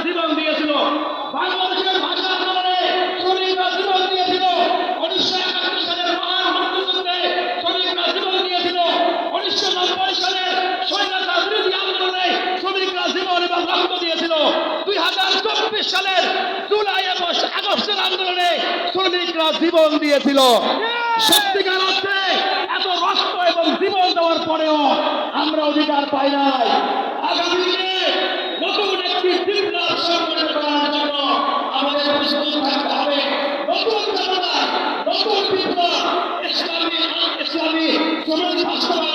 শ্রমিকরা দিয়েছিল। বাংলাদেশের ভাষা আন্দোলনে শ্রমিকরা জীবন দিয়েছিল। উনিশশো একাত্তর সালের মহান মুক্তিযুদ্ধে শ্রমিকরা জীবন দিয়েছিল। উনিশশো নব্বই সালের স্বৈরাচার আন্দোলনে শ্রমিকরা জীবন এবং রক্ত দিয়েছিল। দুই হাজার চব্বিশ সালের জুলাই আগস্ট আগস্টের আন্দোলনে শ্রমিকরা জীবন দিয়েছিল। সত্যিকার অর্থে এত রক্ত এবং জীবন দেওয়ার পরেও আমরা অধিকার পাই নাই। 我就让你跑车了